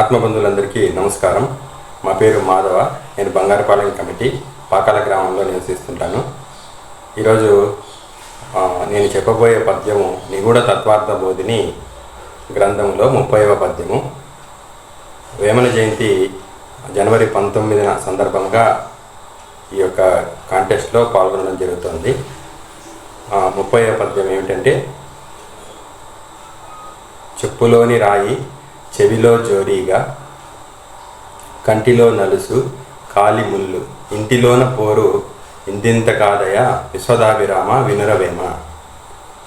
ఆత్మబంధువులందరికీ నమస్కారం. మా పేరు మాధవ. నేను బంగారపాలెం కమిటీ పాకాల గ్రామంలో నివసిస్తుంటాను. ఈరోజు నేను చెప్పబోయే పద్యము నిగూఢ తత్వార్థ బోధిని గ్రంథంలో ముప్పైవ పద్యము. వేమన జయంతి జనవరి పంతొమ్మిదిన సందర్భంగా ఈ యొక్క కాంటెస్ట్లో పాల్గొనడం జరుగుతుంది. ముప్పై ముప్పైవ పద్యం ఏమిటంటే చెప్పులోని రాయి చెవిలో జోరీగా కంటిలో నలుసు కాలి ముళ్ళు ఇంటిలోన పోరు ఇందింత కాదయ విశ్వదాభిరామ వినురవేమ.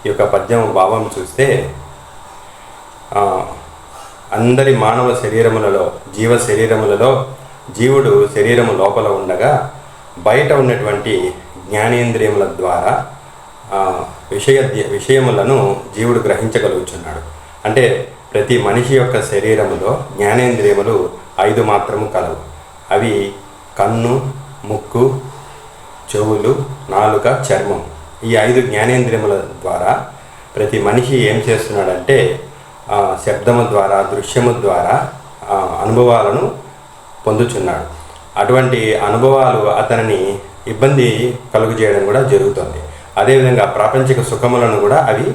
ఈ యొక్క పద్యం భావం చూస్తే అందరి మానవ శరీరములలో జీవ శరీరములలో జీవుడు శరీరము లోపల ఉండగా బయట ఉన్నటువంటి జ్ఞానేంద్రియముల ద్వారా విషయ విషయములను జీవుడు గ్రహించగలుగుచున్నాడు. అంటే ప్రతి మనిషి యొక్క శరీరములో జ్ఞానేంద్రియములు ఐదు మాత్రము కలవు. అవి కన్ను ముక్కు చెవులు నాలుక చర్మం. ఈ ఐదు జ్ఞానేంద్రియముల ద్వారా ప్రతి మనిషి ఏం చేస్తున్నాడంటే శబ్దము ద్వారా దృశ్యము ద్వారా అనుభవాలను పొందుచున్నాడు. అటువంటి అనుభవాలు అతనిని ఇబ్బంది కలుగు చేయడం కూడా జరుగుతుంది. అదేవిధంగా ప్రాపంచిక సుఖములను కూడా అవి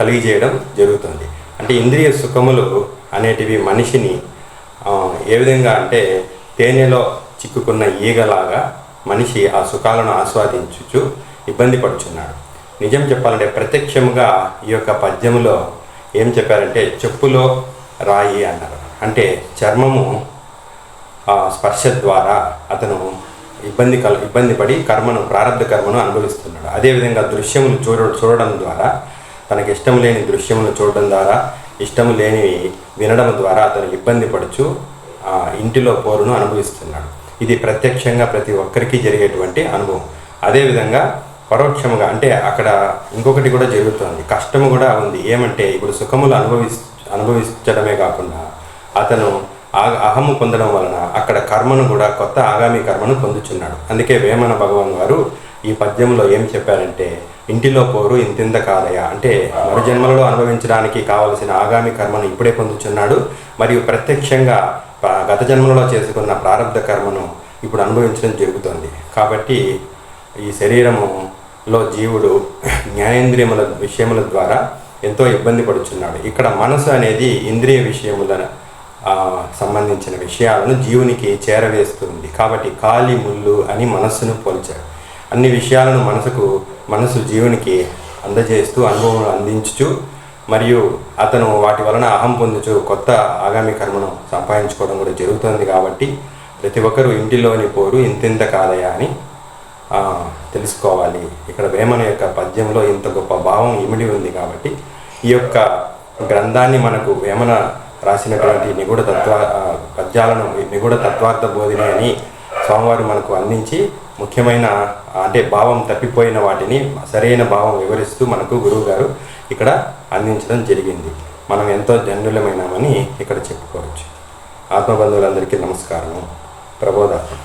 కలిగజేయడం జరుగుతుంది. అంటే ఇంద్రియ సుఖములు అనేటివి మనిషిని ఏ విధంగా అంటే తేనెలో చిక్కుకున్న ఈగలాగా మనిషి ఆ సుఖాలను ఆస్వాదించుచు ఇబ్బంది పడుచున్నాడు. నిజం చెప్పాలంటే ప్రత్యక్షముగా ఈ యొక్క పద్యములో ఏం చెప్పారంటే చెప్పులో రాయి అన్నారు. అంటే చర్మము ఆ స్పర్శ ద్వారా అతను ఇబ్బంది కల ఇబ్బంది పడి కర్మను ప్రారంభ కర్మను అనుభవిస్తున్నాడు. అదేవిధంగా దృశ్యములు చూడ చూడడం ద్వారా తనకి ఇష్టం లేని దృశ్యములను చూడడం ద్వారా ఇష్టం లేనివి వినడం ద్వారా అతను ఇబ్బంది పడుచు ఆ ఇంటిలో పోరును అనుభవిస్తున్నాడు. ఇది ప్రత్యక్షంగా ప్రతి ఒక్కరికి జరిగేటువంటి అనుభవం. అదేవిధంగా పరోక్షముగా అంటే అక్కడ ఇంకొకటి కూడా జరుగుతుంది. కష్టము కూడా ఉంది. ఏమంటే ఇప్పుడు సుఖములు అనుభవిస్ అనుభవించడమే కాకుండా అతను అహము పొందడం వలన అక్కడ కర్మను కూడా కొత్త ఆగామి కర్మను పొందుచున్నాడు. అందుకే వేమన భగవాన్ గారు ఈ పద్యంలో ఏం చెప్పారంటే ఇంటిలో పోరు ఇంతింత కాదయ అంటే మరుజన్మలలో అనుభవించడానికి కావలసిన ఆగామి కర్మను ఇప్పుడే పొందుచున్నాడు. మరియు ప్రత్యక్షంగా గత జన్మలలో చేసుకున్న ప్రారంభ కర్మను ఇప్పుడు అనుభవించడం జరుగుతుంది. కాబట్టి ఈ శరీరములో జీవుడు జ్ఞానేంద్రియముల విషయముల ద్వారా ఎంతో ఇబ్బంది పడుచున్నాడు. ఇక్కడ మనసు అనేది ఇంద్రియ విషయముల సంబంధించిన విషయాలను జీవునికి చేరవేస్తుంది. కాబట్టి కాలి ముళ్ళు అని మనస్సును పోల్చాడు. అన్ని విషయాలను మనసుకు మనసు జీవునికి అందజేస్తూ అనుభవం అందించుచు మరియు అతను వాటి వలన అహం పొందుచు కొత్త ఆగామి కర్మను సంపాదించుకోవడం కూడా జరుగుతుంది కాబట్టి ప్రతి ఒక్కరూ ఇంటిలోని పోరు ఇంతింత కాదయా అని తెలుసుకోవాలి. ఇక్కడ వేమన యొక్క పద్యంలో ఇంత గొప్ప భావం ఇమిడి ఉంది కాబట్టి ఈ యొక్క గ్రంథాన్ని మనకు వేమన రాసినటువంటి నిగూఢ తత్వ పద్యాలను నిగూఢ తత్వార్థ బోధిని అని స్వామివారు మనకు అందించి ముఖ్యమైన అంటే భావం తప్పిపోయిన వాటిని సరైన భావం వివరిస్తూ మనకు గురువు గారు ఇక్కడ అందించడం జరిగింది. మనం ఎంతో జన్యులమైనామని ఇక్కడ చెప్పుకోవచ్చు. ఆత్మబంధువులందరికీ నమస్కారము. ప్రబోధాత్మ